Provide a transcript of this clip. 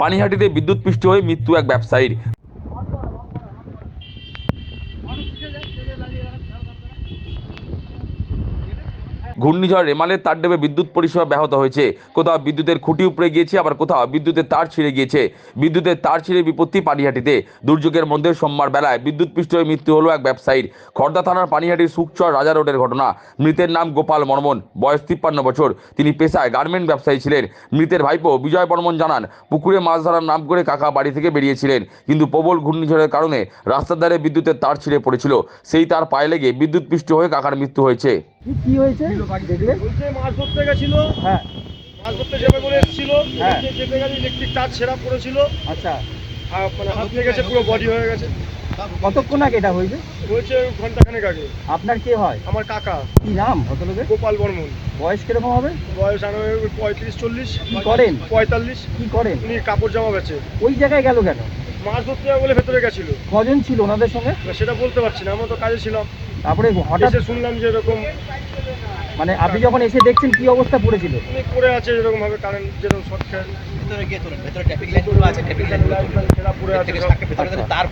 পানিহাটিতে বিদ্যুৎ বিদ্যুৎপৃষ্ট হয়ে মৃত্যু এক ব্যবসায়ীর। ঘূর্ণিঝড় রেমালের তার ডেবে বিদ্যুৎ পরিষেবা ব্যাহত হয়েছে। কোথাও বিদ্যুতের খুঁটি উপড়ে গিয়েছে, আবার কোথাও বিদ্যুতের তার ছিঁড়ে গিয়েছে। বিদ্যুতের তার ছিঁড়ে বিপত্তি পানিহাটিতে। দুর্যোগের মধ্যে সোমবার বেলায় বিদ্যুৎ পৃষ্ঠ হয়ে মৃত্যু হলো এক ব্যবসায়ীর। খর্দা থানার পানিহাটির সুকচর রাজা রোডের ঘটনা। মৃতের নাম গোপাল বর্মন বয়স তিপ্পান্ন বছর। তিনি পেশায় গার্মেন্ট ব্যবসায়ী ছিলেন। মৃতের ভাইপো বিজয় বর্মন জানান, পুকুরে মাছ ধরার নাম করে কাকা বাড়ি থেকে বেরিয়েছিলেন। কিন্তু প্রবল ঘূর্ণিঝড়ের কারণে রাস্তার ধারে বিদ্যুতের তার ছিঁড়ে পড়েছিল। সেই তার পায়ে লেগে বিদ্যুৎ পৃষ্ঠ হয়ে কাকার মৃত্যু হয়েছে। কি হয়েছে? দেখলে? বলছে মাছ ধরতে গেছিল। হ্যাঁ। মাছ ধরতে চেপে করে এসেছিল হ্যাঁ। চেপে গেছে ইলেকট্রিক তার ছেঁড়া পড়েছিল। আচ্ছা। মানে হাত দিয়ে গেছে পুরো বডি হয়ে গেছে। কতক্ষণ আগে এটা হয়েছে? হয়েছে ঘণ্টা খানেক আগে। আপনার কে হয়? আমার কাকা। কি নাম ভদ্রলোকের? গোপাল বর্মন। বয়স কীরকম হবে? বয়স আনো পঁয়ত্রিশ চল্লিশ। কি করেন? পঁয়তাল্লিশ। কি করেন? উনি কাপড় জামা বেচে। ওই জায়গায় গেল কেন? মাছ ধরতে যাবে বলে ভেতরে গেছিল। কজন ছিল ওনাদের সঙ্গে? সেটা বলতে পারছি না আমরা তো কাজে ছিলাম। তারপরে হঠাৎ এসে শুনলাম যে এরকম মানে আপনি যখন এসে দেখছেন কি অবস্থা পড়েছিল? উনি পড়ে আছে এরকম ভাবে কারেন্ট যেরকম শর্ট খেয়ে ভিতরে গিয়ে তোলেন ভেতরে ট্রাফিক লাইনগুলো আছে ট্রাফিক লাইনগুলো পড়ে আছে। তার